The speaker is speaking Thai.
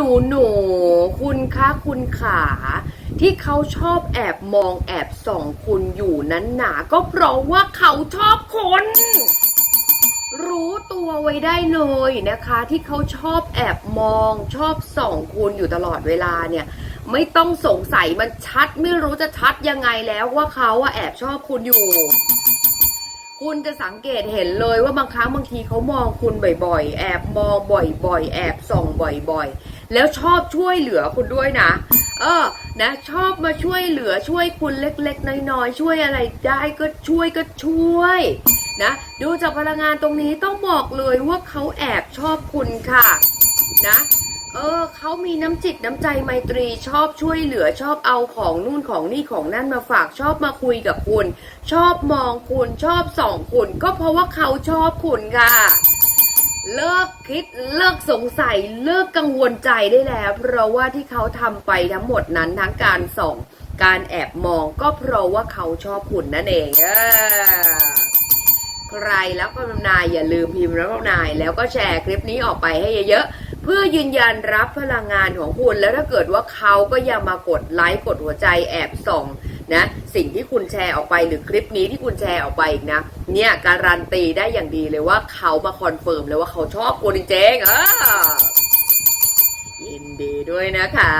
หนูหนูคุณคะคุณขา ที่เขาชอบแอบมองแอบส่องคุณอยู่นั้นหนาก็เพราะว่าเขาชอบคนรู้ตัวไว้ได้เลยนะคะ ที่เขาชอบแอบมอง ชอบส่องคุณอยู่ตลอดเวลาเนี่ย ไม่ต้องสงสัยมันชัดไม่รู้จะชัดยังไงแล้วว่าเขาอะแอบชอบคุณอยู่ คุณจะสังเกตเห็นเลยว่าบางครั้งบางทีเขามองคุณบ่อย ๆ แอบมองบ่อย ๆ แอบส่องบ่อย ๆ แล้วชอบช่วยเหลือคุณด้วยนะ เออ นะ ชอบมาช่วยเหลือช่วยคุณเล็กๆ น้อยๆ ช่วยอะไรได้ก็ช่วยก็ช่วยนะดูจากพลังงานตรงนี้ต้องบอกเลยว่าเขาแอบชอบคุณค่ะ นะ เออเขามีน้ำจิตน้ำใจไมตรีชอบช่วยเหลือชอบเอาของนู่นของนี่ของนั่นมาฝากชอบมาคุยกับคุณ ชอบมองคุณชอบส่องคุณ ก็เพราะว่าเขาชอบคุณค่ะ เลิกคิดเลิกสงสัยเลิกกังวลใจได้แล้ว เพราะว่าที่เขาทำไปทั้งหมดนั้นทั้งการส่องการแอบมองก็เพราะว่าเขาชอบคุณนั่นเองเออใครแล้วก็นายอย่าลืมพิมพ์แล้วก็นายแล้วก็แชร์คลิปนี้ออกไปให้เยอะๆ พื่อยืนยันรับพลังงานของคุณ แล้วถ้าเกิดว่าเขาก็ยังมากดไลค์กดหัวใจแอบส่องนะสิ่งที่คุณแชร์ออกไปหรือคลิปนี้ที่คุณแชร์ออกไปอีกนะ เนี่ยการันตีได้อย่างดีเลยว่าเขามาคอนเฟิร์มเลยว่าเขาชอบคุณจริงๆเออยินดีด้วยนะคะ